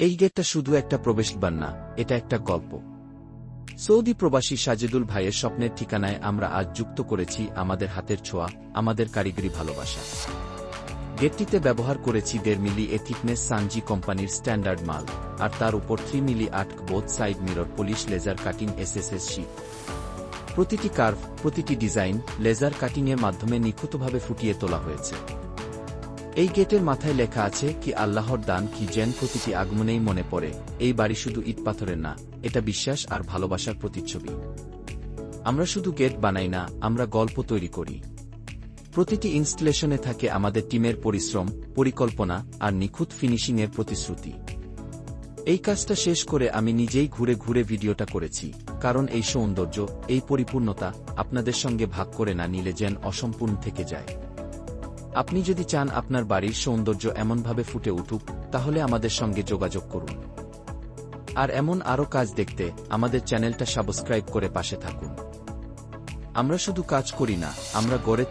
এই গেটটা শুধু একটা প্রবেশদ্বার না, এটা একটা গল্প। সৌদি প্রবাসী সাজেদুল ভাইয়ের স্বপ্নের ঠিকানায় আমরা আজ যুক্ত করেছি আমাদের হাতের ছোঁয়া, আমাদের কারিগরি ভালোবাসা। গেটটিতে ব্যবহার করেছি দেড় মিলি এ থিকনেস সানজি কোম্পানির স্ট্যান্ডার্ড মাল, আর তার উপর থ্রি মিলি আট both side mirror polish laser cutting SSS sheet. প্রতিটি কার্ভ, প্রতিটি ডিজাইন লেজার কাটিংয়ের মাধ্যমে নিখুঁতভাবে ফুটিয়ে তোলা হয়েছে। এই গেটের মাথায় লেখা আছে কি আল্লাহর দান কি যেন প্রতিটি আগমনেই মনে পড়ে। এই বাড়ি শুধু ইট পাথরের না, এটা বিশ্বাস আর ভালোবাসার প্রতিচ্ছবি। আমরা শুধু গেট বানাই না, আমরা গল্প তৈরি করি। প্রতিটি ইনস্টলেশনে থাকে আমাদের টিমের পরিশ্রম, পরিকল্পনা আর নিখুঁত ফিনিশিংয়ের প্রতিশ্রুতি। এই কাজটা শেষ করে আমি নিজেই ঘুরে ঘুরে ভিডিওটা করেছি, কারণ এই সৌন্দর্য, এই পরিপূর্ণতা আপনাদের সঙ্গে ভাগ করে না নিলে যেন অসম্পূর্ণ থেকে যায়। আপনি যদি চান আপনার বাড়ির সৌন্দর্য এমনভাবে ফুটে উঠুক, তাহলে আমাদের সঙ্গে যোগাযোগ করুন। আর এমন আরও কাজ দেখতে আমাদের চ্যানেলটা সাবস্ক্রাইব করে পাশে থাকুন। আমরা শুধু কাজ করি না, আমরা গড়ে